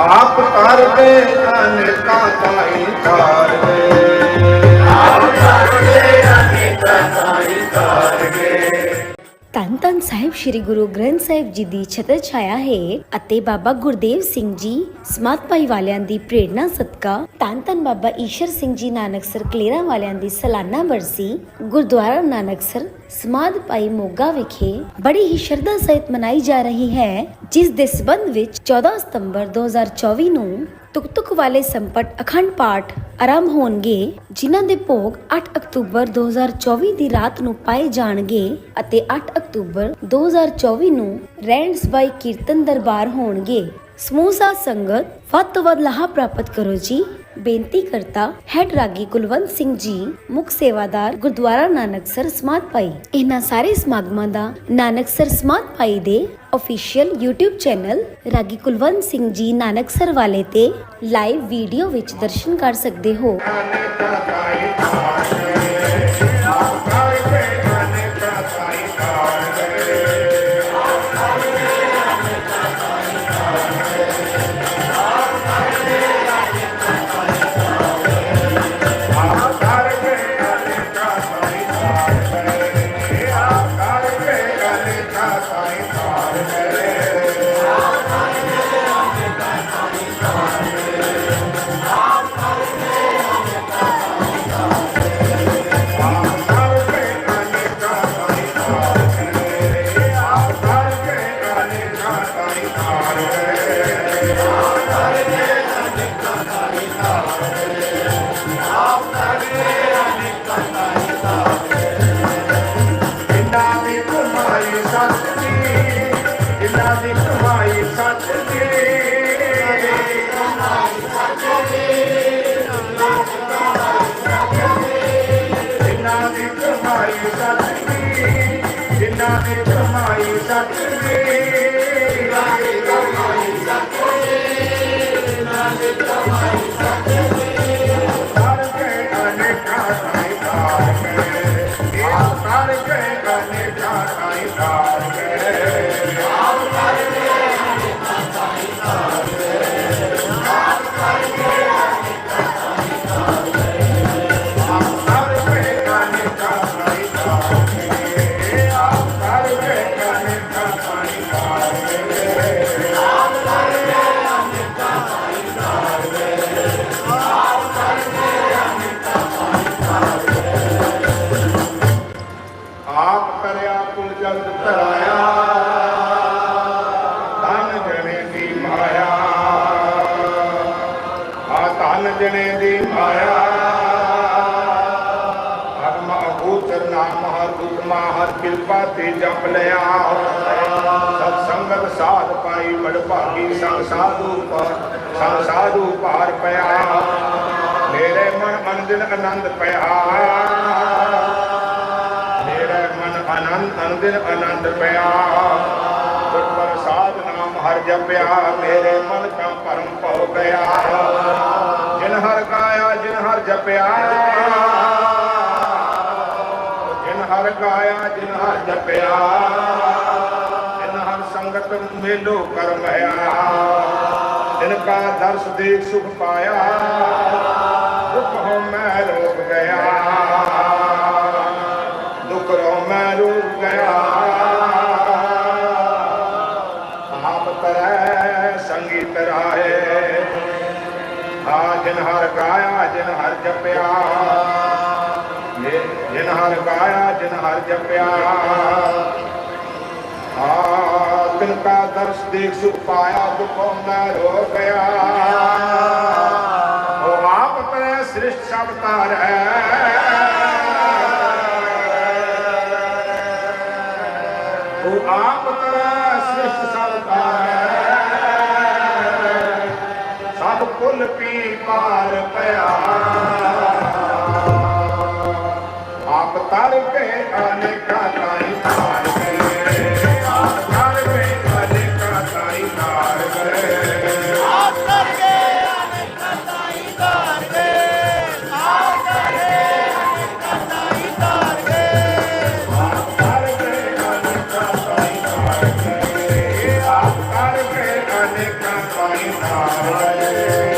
ਆਪ ਕਰਦੇ ਅਨੇਕਾਂ ਤਾਈ ਕਰਦੇ ਧੰਨ ਧੰਨ ਸਾਹਿਬ, ਸ੍ਰੀ ਗੁਰੂ ਗ੍ਰੰਥ ਸਾਹਿਬ ਜੀ ਦੀ ਛਤਰ ਛਾਇਆ ਹੈ ਅਤੇ ਬਾਬਾ ਗੁਰਦੇਵ ਸਿੰਘ ਜੀ ਸਮਾਤ ਭਾਈ ਵਾਲਿਆਂ ਦੀ ਪ੍ਰੇਰਣਾ ਸਦਕਾ ਧੰਨ ਧੰਨ ਬਾਬਾ ਈਸ਼ਰ ਸਿੰਘ ਜੀ ਨਾਨਕਸਰ ਕਲੇਰਾ ਵਾਲਿਆਂ ਦੀ ਸਾਲਾਨਾ ਬਰਸੀ ਗੁਰਦੁਆਰਾ ਨਾਨਕਸਰ ਸਮਾਧ ਭਾਈ ਮੋਗਾ ਵਿਖੇ ਬੜੀ ਹੀ ਸ਼ਰਧਾ ਸਹਿਤ ਮਨਾਈ ਜਾ ਰਹੀ ਹੈ, ਜਿਸ ਦੇ ਸਬੰਧ ਵਿੱਚ 14 ਸਤੰਬਰ 2024 ਨੂੰ ਤੁਕ ਵਾਲੇ ਸੰਪਟ ਅਖੰਡ ਪਾਠ ਆਰੰਭ ਹੋਣਗੇ, ਜਿਨ੍ਹਾਂ ਦੇ ਭੋਗ 8 ਅਕਤੂਬਰ 2024 ਦੀ ਰਾਤ ਨੂੰ ਪਾਏ ਜਾਣਗੇ ਅਤੇ 8 ਅਕਤੂਬਰ 2024 ਨੂੰ ਰੈਂਡਸ ਬਾਈ ਕੀਰਤਨ ਦਰਬਾਰ ਹੋਣਗੇ। ਸਮੂਹ ਸਾਧ ਸੰਗਤ, ਵੱਧ ਤੋਂ ਵੱਧ ਲਾਹਾ ਪ੍ਰਾਪਤ ਕਰੋ ਜੀ। ਬੇਨਤੀ ਕਰਤਾ ਹੈਡ ਰਾਗੀ ਕੁਲਵੰਤ ਸਿੰਘ ਜੀ, ਮੁੱਖ ਸੇਵਾਦਾਰ ਗੁਰਦੁਆਰਾ ਨਾਨਕਸਰ ਸਮਾਧ ਭਾਈ। ਇਹਨਾਂ ਸਾਰੇ ਸਮਾਗਮਾਂ ਦਾ ਨਾਨਕਸਰ ਸਮਾਧ ਭਾਈ ਦੇ ਅਫੀਸ਼ੀਅਲ YouTube ਚੈਨਲ ਰਾਗੀ ਕੁਲਵੰਤ ਸਿੰਘ ਜੀ ਨਾਨਕਸਰ ਵਾਲੇ ਤੇ ਲਾਈਵ ਵੀਡੀਓ ਵਿੱਚ ਦਰਸ਼ਨ ਕਰ ਸਕਦੇ ਹੋ। ਜਿਨ੍ਹਾਂ ਦੀ ਕਮਾਈ ਸੱਚੀ ਜਿਨ੍ਹਾਂ ਦੀ ਕਮਾਈ ਸੱਚੀ। ਜਿਨ੍ਹਾਂ ਦੀ ਕਮਾਈ ਸੱਚੀ ਅਨੇਕਾਂ ਸਾਈ ਕਾਰ ਕੇ ਆਪ ਕਰਕੇ ਅਨੇਕਾਂ ਸਾਈ ਕਾਰ ਆਪ ਕੁਲ ਜਗਤ ਧਰਾਇਆ। ਧਨ ਜਣੇ ਦੀ ਮਾਇਆ। ਆ ਧਨ ਜਣੇ ਦੀ ਮਾਇਆ। ਹਰਮ ਅਭੂਤਰ ਨਾਮ, ਹਰ ਹੁਕਮਾ ਹਰ ਕਿਰਪਾ ਤੇ ਜਪ ਲਿਆ। ਸਤ ਸੰਗਤ ਸਾਧ ਪਾਈ, ਬੜ ਭਾਗੀ ਸੰਗ ਸਾਧੂ ਪਰ ਸੰਗ ਸਾਧੂ ਪਾਰ ਪਿਆ। ਮੇਰੇ ਮਨ ਮਨ ਆਨੰਦ ਪਿਆ। ਮਨ ਆਨੰਦ ਅਨੰਦਿਨ ਪਿਆ। ਗੁਰ ਪ੍ਰਸਾਦ ਨਾਮ ਹਰ ਜਪਿਆ, ਮੇਰੇ ਮਨ ਕਾ ਪਰਮ ਭਉ ਗਿਆ। ਜਿਨ ਹਰ ਗਾਇਆ, ਜਿਨ ਹਰ ਜਪਿਆ। ਜਿਨ ਹਰ ਗਾਇਆ, ਜਿਨ ਹਰ ਜਪਿਆ। ਜਿਨ ਹਰ ਸੰਗਤ ਮੇਲੋ ਕਰ ਮਿਆ ਜਿਨ ਕਾ ਦਰਸ ਦੇਖ ਸੁਖ ਪਾਇਆ, ਦੁਖ ਹੋ ਮੈਂ ਰੋਗ ਤਰੈ ਸੰਗੀਤ ਆ ਜਿਨ ਹਰ ਗਾਇਆ, ਜਿਨ ਹਰ ਜਪਿਆ। ਜਿ- ਜਿਨ ਹਰ ਗਾਇਆ, ਜਿਨ ਹਰ ਜਪਿਆ। ਆ ਤਿਨ ਕਾ ਦਰਸ ਦੇਖ ਸੁਖ ਪਾਇਆ, ਦੁਖੋਂ ਮੈਂ ਰੋ ਗਿਆ ਉਹ ਆਪ ਤਰੈ ਸ੍ਰਿਸ਼ਟ ਸਭ ਤਾਰੈ ਮਾਰ ਪਿਆ। ਆਪ ਤਰ ਕੇ ਅਨੇਕਾ ਤਾਈ ਮਾਰ ਗਏ। ਆਪ ਤਰ ਕੇ ਅਨੇਕਾ ਤਾਈ ਮਾਰ ਗਏ। ਆਪ ਤਰ ਕੇ ਅਨੇਕਾ ਤਾਈ ਮਾਰ ਗਏ। ਆਪ ਤਰ ਕੇ ਅਨੇਕਾ ਤਾਈ ਮਾਰ ਗਏ। ਆਪ ਤਰ ਕੇ ਅਨੇਕਾ ਤਾਈ ਮਾਰ ਗਏ। ਆਪ ਤਰ ਕੇ ਅਨੇਕਾ ਤਾਈ ਮਾਰ ਗਏ।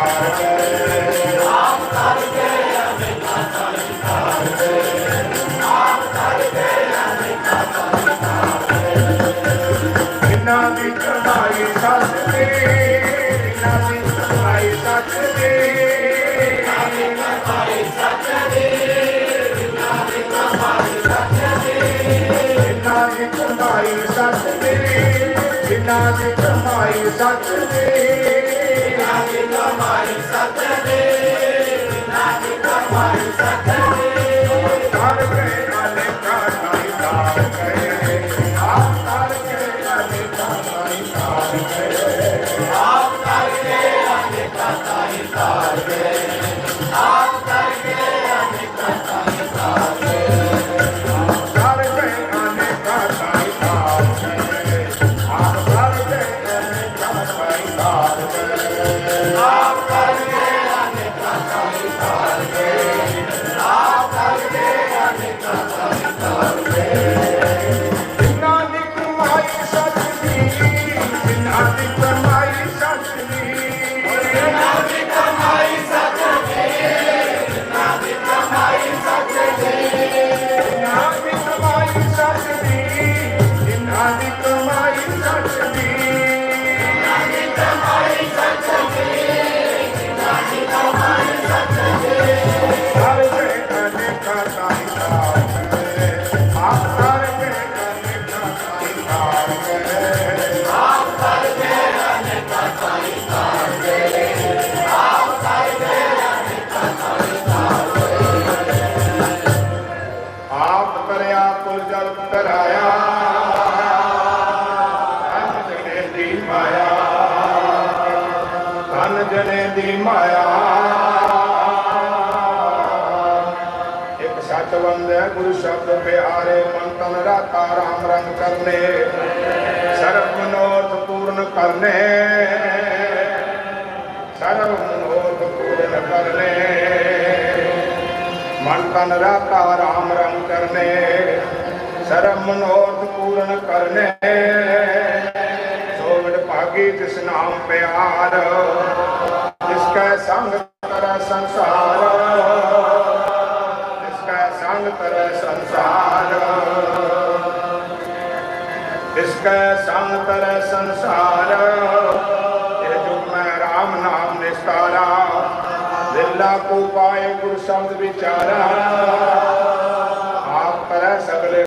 ਜਿਨ੍ਹਾਂ ਦੀ ਕਮਾਈ ਸੱਚ ਦੀ ਜਿਨ੍ਹਾਂ ਦੀ ਕਮਾਈ ਸੱਚ ਦੀ ਜਿਨ੍ਹਾਂ ਦੀ ਕਮਾਈ ਸੱਚ ਕਰਾਇਆ ਧਨ ਜਨੇ ਦੀ ਮਾਇਆ। ਧਨ ਜਨੇ ਦੀ ਮਾਇਆ। ਇੱਕ ਸੱਚ ਵੰਦੈ ਗੁਰੂ ਸ਼ਬਦ ਪਿਆਰੇ ਮਨ ਤਨ ਰਾਤਾ ਰਾਮ ਰੰਗ ਕਰਨੇ। ਸਰਬ ਮਨੋਰਥ ਪੂਰਨ ਕਰਨੇ। ਸਰਬ ਮਨੋਰਥ ਪੂਰਨ ਕਰਨੇ। ਮਨ ਤਨ ਰਾਤਾ ਰਾਮ ਰੰਗ ਕਰਨੇ। ਸਰਬ ਮਨੋਰਥ ਪੂਰਨ ਕਰਨੇ। ਸੋਵਡ ਭਾਗੀ ਤਿਸ ਨਾਮ ਪਿਆਰ ਜਿਸ ਕੈ ਸੰਗ ਤਰ ਸੰਸਾਰ ਜਿਸ ਕੈ ਸੰਗ ਤਰ ਸੰਸਾਰ ਜਿਸ ਕੈ ਸੰਗ ਤਰ ਸੰਸਾਰ। ਇਹ ਜੁਗ ਮੈਂ ਰਾਮ ਨਾਮ ਨਿਸਤਾਰਾ ਦਿੱਲਾ ਕੋ ਪਾਏ ਗੁਰ ਸ਼ਬਦ ਵਿਚਾਰਾ। ਆਪ ਕਰੈ ਸਗਲੇ